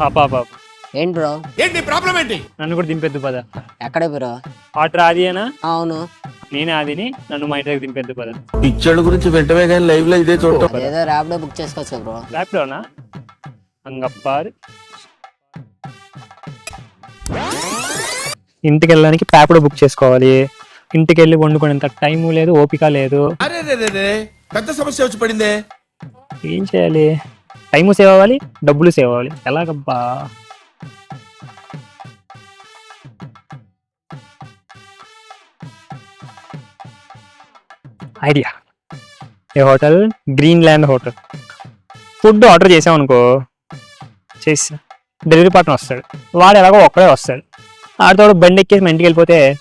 పాపా పాప ఏంటి బ్రో? ఏంటి ప్రాబ్లం ఏంటి? నన్ను కూడా దింపెద్దు పద. ఎక్కడ బ్రో? ఆర్డర్ ఆదియేనా అవును. నేనే ఆదిని నన్ను మా ఇంటికి దింపెద్దు పద. పిచ్చోళ్ళ గురించి వెంటనే కానీ లైవ్లో ఇదే చూడటం. ఏదో ర్యాపిడో బుక్ చేసుకోవచ్చు బ్రో. ల్యాప్టాప్నా అంగప్పారు. ఇంటికి వెళ్ళడానికి ప్యాప్లో బుక్ చేసుకోవాలి. ఇంటికి వెళ్ళి వండుకునేంత టైము లేదు ఓపిక లేదు. పెద్ద సమస్య వచ్చి పడిందే. ఏం చేయాలి? టైము సేవ్ అవ్వాలి డబ్బులు సేవ్ అవ్వాలి. ఎలాగబ్బా? ఐడియా. ఏ hotel? Green land hotel. Food order చేసామనుకో చేసి డెలివరీ పార్ట్నర్ వస్తాడు. వాడు ఎలాగో ఒక్కడే వస్తాడు. ఆడితో బండి ఎక్కేసి మా ఇంటికి వెళ్ళిపోతే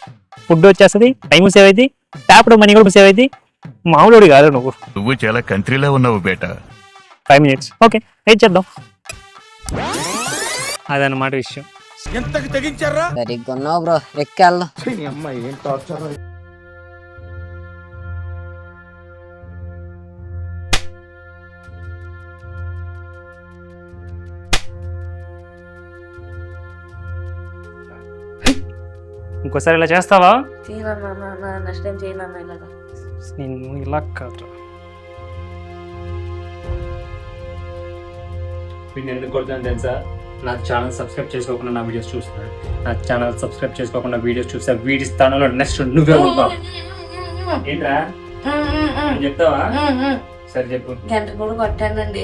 ఫుడ్ వచ్చేస్తుంది టైం సేవ్ అయింది ట్యాప్ మనీ కూడా సేవ్ అయింది మామూలు కాదు నువ్వు. నువ్వు చాలా కంట్రీలో ఉన్నావు బేటా. ఫైవ్ మినిట్స్ ఓకే వెయిట్ చేద్దాం అదన్నమాట విషయం. ఎంతకి తెగించారా? సరిగ్గా ఉన్నావు బ్రో ఎక్కెళ్దాం ఇంకోసారి ఇలా చేస్తావా? చేయనన్నా నెక్స్ట్ టైం చేయనన్నా ఇలాగా. నేను ఇలా కాదు వీడిని ఎందుకు కొడుతున్నాను తెలుసా? నా ఛానల్ సబ్స్క్రైబ్ చేసుకోకుండా నా వీడియోస్ చూస్తున్నాడు నా ఛానల్ సబ్స్క్రైబ్ చేసుకోకుండా వీడియోస్ చూస్తే వీడి స్థానంలో నెక్స్ట్ నువ్వే ఉంటావు ఏంట్రా? చెప్తావా? సరే చెప్పు. గంట కూడా కొట్టానండి.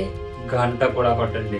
గంట కూడా కొట్టండి.